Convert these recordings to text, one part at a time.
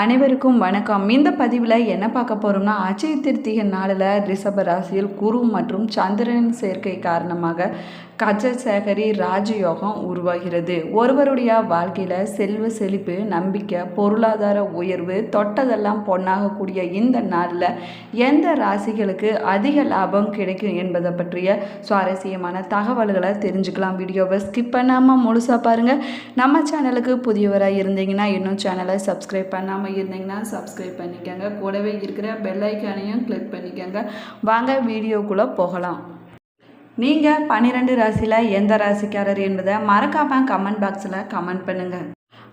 அனைவருக்கும் வணக்கம். இந்த பதிவில் என்ன பார்க்க போகிறோம்னா அச்சய திருத்திகை நாளில் ரிஷப ராசியில் குரு மற்றும் சந்திரனின் சேர்க்கை காரணமாக கஜசேகரி ராஜயோகம் உருவாகிறது. ஒருவருடைய வாழ்க்கையில் செல்வ செழிப்பு நம்பிக்கை பொருளாதார உயர்வு தொட்டதெல்லாம் பொன்னாகக்கூடிய இந்த நாளில் எந்த ராசிகளுக்கு அதிக லாபம் கிடைக்கும் என்பதை பற்றிய சுவாரஸ்யமான தகவல்களை தெரிஞ்சுக்கலாம். வீடியோவை ஸ்கிப் பண்ணாமல் முழுசாக பாருங்கள் நம்ம சேனலுக்கு புதியவராக இருந்தீங்கன்னா இன்னும் சேனலை சப்ஸ்கிரைப் பண்ணாமல் இருந்தீங்கன்னா சப்ஸ்கிரைப் பண்ணிக்கோங்க. கூடவே இருக்கிற பெல்லைக்கானையும் கிளிக் பண்ணிக்கோங்க. வாங்க வீடியோக்குள்ளே போகலாம். நீங்கள் பன்னிரெண்டு ராசியில் எந்த ராசிக்காரர் என்பதை மறக்காமல் கமெண்ட் பாக்ஸில் கமெண்ட் பண்ணுங்கள்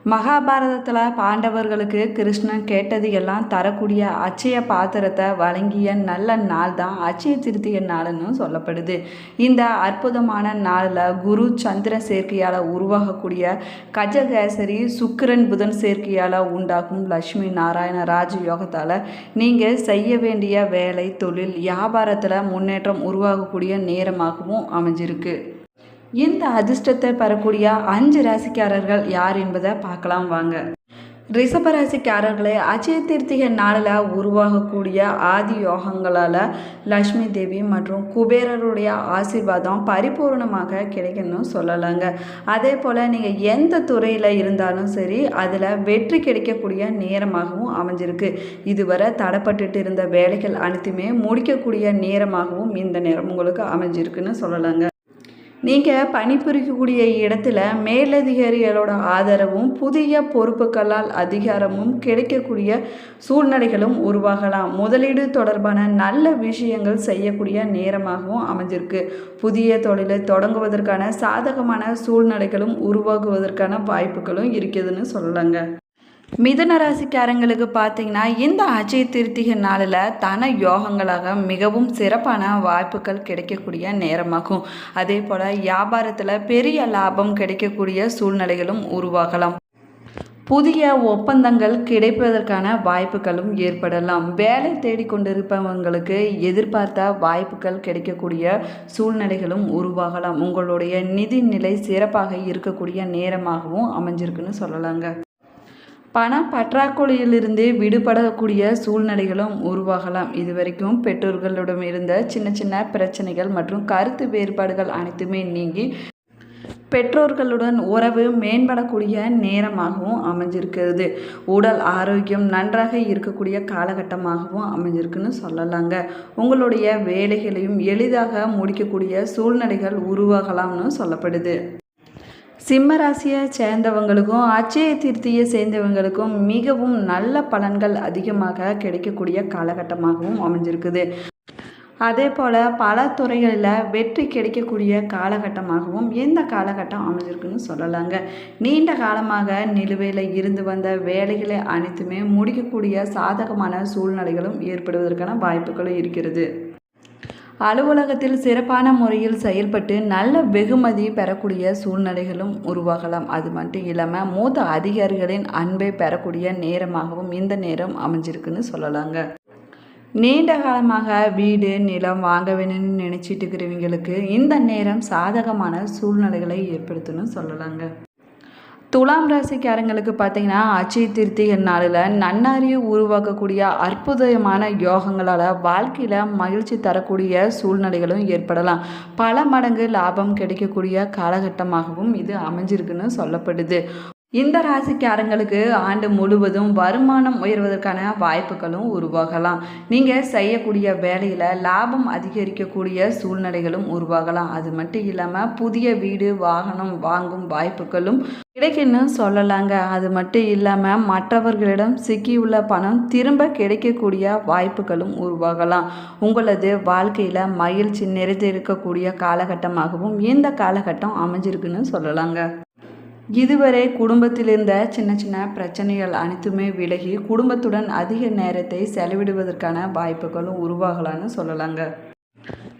மகாபாரதத்தில் பாண்டவர்களுக்கு கிருஷ்ணன் கேட்டது எல்லாம் தரக்கூடிய அச்சய பாத்திரத்தை வழங்கிய நல்ல நாள் தான் அச்சய திருத்திய நாள்னு சொல்லப்படுது. இந்த அற்புதமான நாளில் குரு சந்திர சேர்க்கையால் உருவாகக்கூடிய கஜகேசரி சுக்கிரன் புதன் சேர்க்கையால் உண்டாகும் லட்சுமி நாராயண ராஜ யோகத்தால் நீங்கள் செய்ய வேண்டிய வேலை தொழில் வியாபாரத்தில் முன்னேற்றம் உருவாகக்கூடிய நேரமாகவும் அமைஞ்சிருக்கு. இந்த அதிர்ஷ்டத்தை பெறக்கூடிய அஞ்சு ராசிக்காரர்கள் யார் என்பதை பார்க்கலாம் வாங்க. ரிஷபராசிக்காரர்களே அச்சய நாளில் உருவாகக்கூடிய ஆதி யோகங்களால் லக்ஷ்மி தேவி மற்றும் குபேரருடைய ஆசீர்வாதம் பரிபூர்ணமாக கிடைக்கணும் சொல்லலாங்க. அதே போல் நீங்கள் எந்த துறையில் இருந்தாலும் சரி அதில் வெற்றி கிடைக்கக்கூடிய நேரமாகவும் அமைஞ்சிருக்கு. இதுவரை தடைப்பட்டுட்டு இருந்த வேலைகள் அனைத்துமே முடிக்கக்கூடிய நேரமாகவும் இந்த நேரம் உங்களுக்கு அமைஞ்சிருக்குன்னு சொல்லலாங்க. நீங்கள் பணிபுரிக்கக்கூடிய இடத்துல மேலதிகாரிகளோட ஆதரவும் புதிய பொறுப்புகளால் அதிகாரமும் கிடைக்கக்கூடிய சூழ்நிலைகளும் உருவாகலாம். முதலீடு தொடர்பான நல்ல விஷயங்கள் செய்யக்கூடிய நேரமாகவும் அமைஞ்சிருக்கு. புதிய தொழிலை தொடங்குவதற்கான சாதகமான சூழ்நிலைகளும் உருவாகுவதற்கான வாய்ப்புகளும் இருக்குதுன்னு சொல்லலாங்க. மிதன ராசிக்காரங்களுக்கு பார்த்தீங்கன்னா இந்த அஜய் திருத்திகை நாளில் தன யோகங்களாக மிகவும் சிறப்பான வாய்ப்புகள் கிடைக்கக்கூடிய நேரமாகும். அதே போல் வியாபாரத்தில் பெரிய லாபம் கிடைக்கக்கூடிய சூழ்நிலைகளும் உருவாகலாம். புதிய ஒப்பந்தங்கள் கிடைப்பதற்கான வாய்ப்புகளும் ஏற்படலாம். வேலை தேடிக்கொண்டிருப்பவங்களுக்கு எதிர்பார்த்த வாய்ப்புகள் கிடைக்கக்கூடிய சூழ்நிலைகளும் உருவாகலாம். உங்களுடைய நிதி நிலை சிறப்பாக இருக்கக்கூடிய நேரமாகவும் அமைஞ்சிருக்குன்னு சொல்லலாங்க. பண பற்றாக்குறையிலிருந்து விடுபடக்கூடிய சூழ்நிலைகளும் உருவாகலாம். இதுவரைக்கும் பெற்றோர்களிடம் இருந்த சின்ன சின்ன பிரச்சனைகள் மற்றும் கருத்து வேறுபாடுகள் அனைத்துமே நீங்கி பெற்றோர்களுடன் உறவு மேம்படக்கூடிய நேரமாகவும் அமைஞ்சிருக்கிறது. உடல் ஆரோக்கியம் நன்றாக இருக்கக்கூடிய காலகட்டமாகவும் அமைஞ்சிருக்குன்னு சொல்லலாங்க. உங்களுடைய வேலைகளையும் எளிதாக முடிக்கக்கூடிய சூழ்நிலைகள் உருவாகலாம்னு சொல்லப்படுது. சிம்ம ராசியை சேர்ந்தவங்களுக்கும் அச்சய தீர்த்தியை சேர்ந்தவங்களுக்கும் மிகவும் நல்ல பலன்கள் அதிகமாக கிடைக்கக்கூடிய காலகட்டமாகவும் அமைஞ்சிருக்குது. அதே போல் பல துறைகளில் வெற்றி கிடைக்கக்கூடிய காலகட்டமாகவும் இந்த காலகட்டம் அமைஞ்சிருக்குன்னு சொல்லலாங்க. நீண்ட காலமாக நிலுவையில் இருந்து வந்த வேலைகளை அனைத்துமே முடிக்கக்கூடிய சாதகமான சூழ்நிலைகளும் ஏற்படுவதற்கான வாய்ப்புகளும் இருக்கிறது. அலுவலகத்தில் சிறப்பான முறையில் செயல்பட்டு நல்ல வெகுமதி பெறக்கூடிய சூழ்நிலைகளும் உருவாகலாம். அது மட்டும் இல்லாமல் மூத்த அதிகாரிகளின் அன்பை பெறக்கூடிய நேரமாகவும் இந்த நேரம் அமைஞ்சிருக்குன்னு சொல்லலாங்க. நீண்ட காலமாக வீடு நிலம் வாங்க வேணும்னு நினச்சிட்டு இருக்கிறவங்களுக்கு இந்த நேரம் சாதகமான சூழ்நிலைகளை ஏற்படுத்தணும்னு சொல்லலாங்க. துலாம் ராசிக்காரங்களுக்கு பார்த்தீங்கன்னா அச்சய திருத்திகை நாளில் நன்னாரியை உருவாக்கக்கூடிய அற்புதமான யோகங்களால் வாழ்க்கையில் மகிழ்ச்சி தரக்கூடிய சூழ்நிலைகளும் ஏற்படலாம். பல மடங்கு லாபம் கிடைக்கக்கூடிய காலகட்டமாகவும் இது அமைஞ்சிருக்குன்னு சொல்லப்படுது. இந்த ராசிக்காரங்களுக்கு ஆண்டு முழுவதும் வருமானம் உயர்வதற்கான வாய்ப்புகளும் உருவாகலாம். நீங்கள் செய்யக்கூடிய வேலையில் லாபம் அதிகரிக்கக்கூடிய சூழ்நிலைகளும் உருவாகலாம். அது மட்டும் இல்லாமல் புதிய வீடு வாகனம் வாங்கும் வாய்ப்புகளும் கிடைக்குன்னு சொல்லலாங்க. அது மட்டும் இல்லாமல் மற்றவர்களிடம் சிக்கியுள்ள பணம் திரும்ப கிடைக்கக்கூடிய வாய்ப்புகளும் உருவாகலாம். உங்களது வாழ்க்கையில் மகிழ்ச்சி நிறைந்திருக்கக்கூடிய காலகட்டமாகவும் இந்த காலகட்டம் அமைஞ்சிருக்குன்னு சொல்லலாங்க. இதுவரை குடும்பத்தில் இருந்த சின்ன சின்ன பிரச்சனைகள் அனைத்துமே விலகி குடும்பத்துடன் அதிக நேரத்தை செலவிடுவதற்கான வாய்ப்புகளும் உருவாகலான்னு சொல்லலாங்க.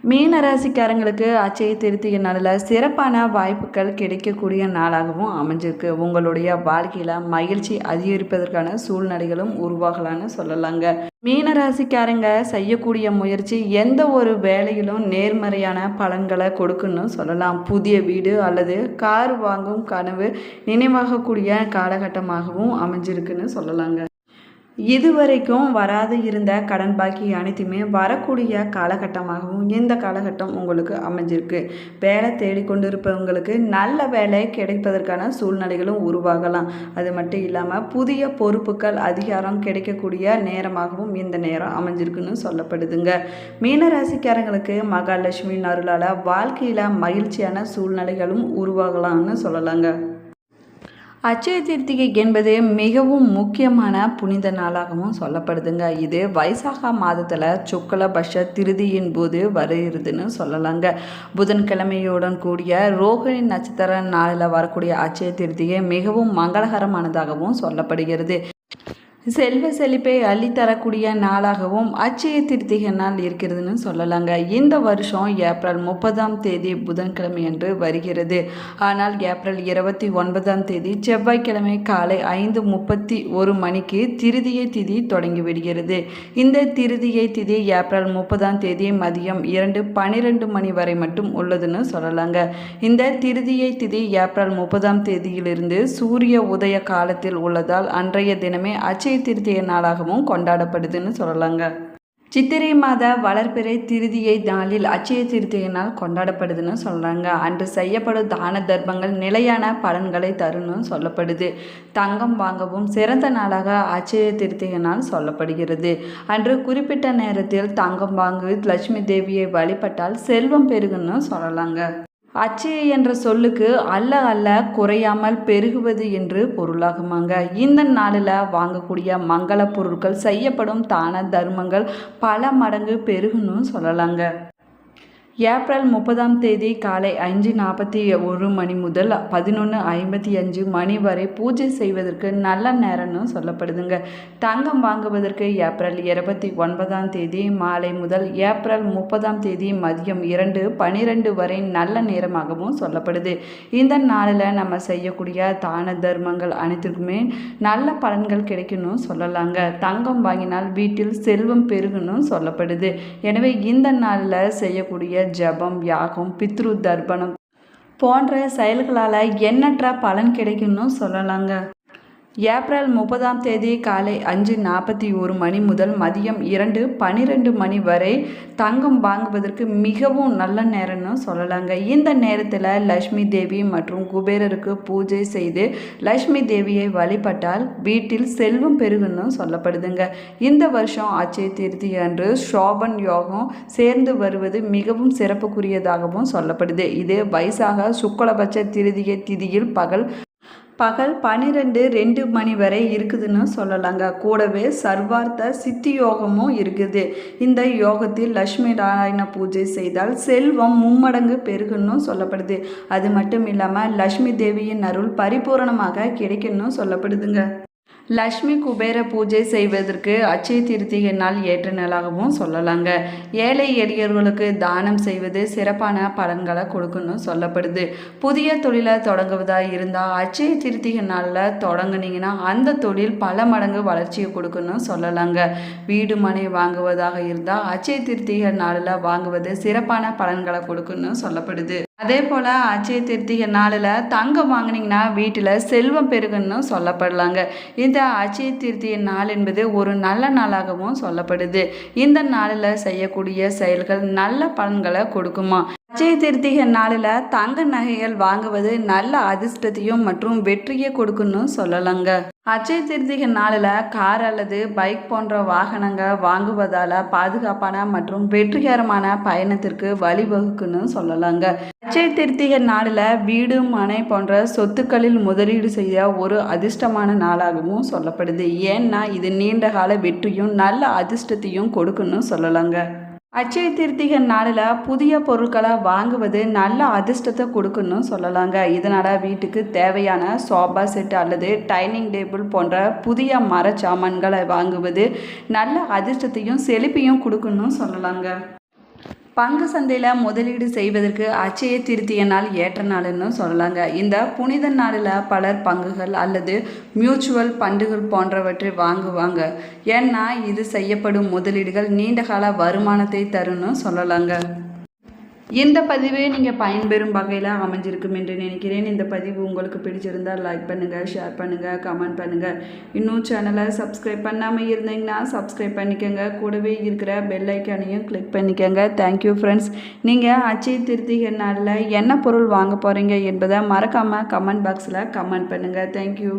மீன ராசிக்காரங்களுக்கு அச்சய திருத்திய நாளில் சிறப்பான வாய்ப்புகள் கிடைக்கக்கூடிய நாளாகவும் அமைஞ்சிருக்கு. உங்களுடைய வாழ்க்கையில் மகிழ்ச்சி அதிகரிப்பதற்கான சூழ்நிலைகளும் உருவாகலான்னு சொல்லலாங்க. மீனராசிக்காரங்க செய்யக்கூடிய முயற்சி எந்த ஒரு வேலையிலும் நேர்மறையான பலன்களை கொடுக்குன்னு சொல்லலாம். புதிய வீடு அல்லது கார் வாங்கும் கனவு நினைவாகக்கூடிய காலகட்டமாகவும் அமைஞ்சிருக்குன்னு சொல்லலாங்க. இதுவரைக்கும் வராது இருந்த கடன் பாக்கி அனைத்துமே வரக்கூடிய காலகட்டமாகவும் இந்த காலகட்டம் உங்களுக்கு அமைஞ்சிருக்கு. வேலை தேடிக்கொண்டிருப்பவங்களுக்கு நல்ல வேலை கிடைப்பதற்கான சூழ்நிலைகளும் உருவாகலாம். அது மட்டும் இல்லாமல் புதிய பொறுப்புகள் அதிகாரம் கிடைக்கக்கூடிய நேரமாகவும் இந்த நேரம் அமைஞ்சிருக்குன்னு சொல்லப்படுதுங்க. மீனராசிக்காரங்களுக்கு மகாலட்சுமி அருளால் வாழ்க்கையில் மகிழ்ச்சியான சூழ்நிலைகளும் உருவாகலாம்னு சொல்லலாங்க. அச்சய தீர்த்திகை என்பது மிகவும் முக்கியமான புனித நாளாகவும் சொல்லப்படுதுங்க. இது வைசாக மாதத்தில் சுக்லபட்ச திருதியின் போது வருகிறதுன்னு சொல்லலாங்க. புதன்கிழமையுடன் கூடிய ரோகிணி நட்சத்திர நாளில் வரக்கூடிய அச்சய தீர்த்திகை மிகவும் மங்களகரமானதாகவும் சொல்லப்படுகிறது. செல்வ செழிப்பை அள்ளித்தரக்கூடிய நாளாகவும் அச்சய திருத்திகை நாள் இருக்கிறதுன்னு சொல்லலாங்க. இந்த வருஷம் ஏப்ரல் முப்பதாம் தேதி புதன்கிழமை அன்று வருகிறது. ஆனால் ஏப்ரல் இருபத்தி ஒன்பதாம் தேதி செவ்வாய்க்கிழமை காலை ஐந்து முப்பத்தி ஒரு மணிக்கு திருதியை திதி தொடங்கி விடுகிறது. இந்த திருதியை திதி ஏப்ரல் முப்பதாம் தேதி மதியம் இரண்டு பனிரெண்டு மணி வரை மட்டும் உள்ளதுன்னு சொல்லலாங்க. இந்த திருதியை திதி ஏப்ரல் முப்பதாம் தேதியிலிருந்து சூரிய உதய காலத்தில் உள்ளதால் அன்றைய தினமே அச்சய திருத்திய நாளாகவும் கொண்டாடப்படுதுன்னு சொல்லலாங்க. சித்திரை மாத வளர்பிறை திருதியை நாளில் அச்சய திருத்திய கொண்டாடப்படுதுன்னு சொல்கிறாங்க அன்று செய்யப்படும் தான தர்மங்கள் நிலையான பலன்களை தரும்னு சொல்லப்படுது. தங்கம் வாங்கவும் சிறந்த நாளாக அச்சய திருத்தியினால் சொல்லப்படுகிறது. அன்று குறிப்பிட்ட நேரத்தில் தங்கம் வாங்கி லட்சுமி தேவியை வழிபட்டால் செல்வம் பெருகுன்னு சொல்லலாங்க. அச்சு என்ற சொல்லுக்கு அல்ல அல்ல குறையாமல் பெருகுவது என்று பொருளாகுமாங்க. இந்த நாளில் வாங்கக்கூடிய மங்கள பொருட்கள் செய்யப்படும் தான தர்மங்கள் பல மடங்கு பெருகுன்னு சொல்லலாங்க. ஏப்ரல் முப்பதாம் தேதி காலை அஞ்சு நாற்பத்தி ஒரு மணி முதல் பதினொன்று ஐம்பத்தி அஞ்சு மணி வரை பூஜை செய்வதற்கு நல்ல நேரம்னு சொல்லப்படுதுங்க. தங்கம் வாங்குவதற்கு ஏப்ரல் இருபத்தி ஒன்பதாம் தேதி மாலை முதல் ஏப்ரல் முப்பதாம் தேதி மதியம் இரண்டு பனிரெண்டு வரை நல்ல நேரமாகவும் சொல்லப்படுது. இந்த நாளில் நம்ம செய்யக்கூடிய தான தர்மங்கள் அனைத்துக்குமே நல்ல பலன்கள் கிடைக்கணும் சொல்லலாங்க. தங்கம் வாங்கினால் வீட்டில் செல்வம் பெருகணும் சொல்லப்படுது. எனவே இந்த நாளில் செய்யக்கூடிய ஜபம் யாகம் பித்ரு தர்ப்பணம் போன்ற செயல்களால் எண்ணற்ற பலன் கிடைக்கும்னு சொல்லலாங்க. ஏப்ரல் முப்பதாம் தேதி காலை அஞ்சு நாற்பத்தி ஒரு மணி முதல் மதியம் இரண்டு பனிரெண்டு மணி வரை தங்கம் வாங்குவதற்கு மிகவும் நல்ல நேரம்னு சொல்லலாங்க. இந்த நேரத்தில் லக்ஷ்மி தேவி மற்றும் குபேரருக்கு பூஜை செய்து லக்ஷ்மி தேவியை வழிபட்டால் வீட்டில் செல்வம் பெருகுன்னு சொல்லப்படுதுங்க. இந்த வருஷம் அச்சய திருத்தி அன்று ஷோபன் யோகம் சேர்ந்து வருவது மிகவும் சிறப்புக்குரியதாகவும் சொல்லப்படுது. இது வயசாக சுக்லபட்ச திருதிய திதியில் பகல் பகல் பன்னிரெண்டு ரெண்டு மணி வரை இருக்குதுன்னு சொல்லலாங்க. கூடவே சர்வார்த்த சித்தி யோகமும் இருக்குது. இந்த யோகத்தில் லக்ஷ்மி நாராயண பூஜை செய்தால் செல்வம் மும்மடங்கு பெருகுன்னு சொல்லப்படுது. அது மட்டும் இல்லாமல் லக்ஷ்மி தேவியின் அருள் பரிபூரணமாக கிடைக்குன்னு சொல்லப்படுதுங்க. லக்ஷ்மி குபேர பூஜை செய்வதற்கு அச்சய திருத்திகை நாள் ஏற்ற நாளாகவும் சொல்லலாங்க. ஏழை எளியவர்களுக்கு தானம் செய்வது சிறப்பான பலன்களை கொடுக்குன்னு சொல்லப்படுது. புதிய தொழிலை தொடங்குவதாக இருந்தால் அச்சய திருத்திகை நாளில் தொடங்குனீங்கன்னா அந்த தொழில் பல மடங்கு வளர்ச்சியை கொடுக்குன்னு சொல்லலாங்க. வீடு மனை வாங்குவதாக இருந்தால் அச்சய திருத்திகை நாளில் வாங்குவது சிறப்பான பலன்களை கொடுக்குன்னு சொல்லப்படுது. அதே போல் அச்சய திருத்திகை நாளில் தங்கம் வாங்கினீங்கன்னா வீட்டில் செல்வம் பெருகுன்னு சொல்லப்படலாங்க. இந்த அச்சய திருத்திய நாள் என்பது ஒரு நல்ல நாளாகவும் சொல்லப்படுது. இந்த நாளில் செய்யக்கூடிய செயல்கள் நல்ல பலன்களை கொடுக்குமா? அச்சய திருத்திகை நாளில் தங்க நகைகள் வாங்குவது நல்ல அதிர்ஷ்டத்தையும் மற்றும் வெற்றியை கொடுக்குன்னு சொல்லலாங்க. அச்சய திருத்திகை நாளில் கார் அல்லது பைக் போன்ற வாகனங்கள் வாங்குவதால் பாதுகாப்பான மற்றும் வெற்றிகரமான பயணத்திற்கு வழிவகுக்குன்னு சொல்லலாங்க. அச்சய திருத்திகை நாளில் வீடு மனை போன்ற சொத்துக்களில் முதலீடு செய்ய ஒரு அதிர்ஷ்டமான நாளாகவும் சொல்லப்படுது. ஏன்னா இது நீண்ட கால வெற்றியும் நல்ல அதிர்ஷ்டத்தையும் கொடுக்குன்னு சொல்லலாங்க. அச்சய திருத்திகை நாளில் புதிய பொருட்களை வாங்குவது நல்ல அதிர்ஷ்டத்தை கொடுக்குன்னு சொல்லலாங்க. இதனால் வீட்டுக்கு தேவையான சோபா செட் அல்லது டைனிங் டேபிள் போன்ற புதிய மர சாமான்களை வாங்குவது நல்ல அதிர்ஷ்டத்தையும் செழிப்பையும் கொடுக்குன்னு சொல்லலாங்க. பங்கு சந்தையில் முதலீடு செய்வதற்கு அச்சய திருத்திய நாள் ஏற்ற நாள்னு சொல்லலாங்க. இந்த புனித நாளில் பலர் பங்குகள் அல்லது மியூச்சுவல் பண்டுகள் போன்றவற்றை வாங்குவாங்க. ஏன்னா இது செய்யப்படும் முதலீடுகள் நீண்டகால வருமானத்தை தரும்னு சொல்லலாங்க. இந்த பதிவே நீங்கள் பயன்பெறும் வகையில் அமைஞ்சிருக்கும் என்று நினைக்கிறேன். இந்த பதிவு உங்களுக்கு பிடிச்சிருந்தால் லைக் பண்ணுங்கள் ஷேர் பண்ணுங்கள் கமெண்ட் பண்ணுங்கள் இன்னும் சேனலை சப்ஸ்கிரைப் பண்ணாமல் இருந்தீங்கன்னா சப்ஸ்கிரைப் பண்ணிக்கோங்க. கூடவே இருக்கிற பெல் ஐக்கானையும் கிளிக் பண்ணிக்கோங்க. தேங்க்யூ ஃப்ரெண்ட்ஸ் நீங்கள் அச்சய திருத்திகை நாளில் என்ன பொருள் வாங்க போகிறீங்க என்பதை மறக்காமல் கமெண்ட் பாக்ஸில் கமெண்ட் பண்ணுங்கள் தேங்க்யூ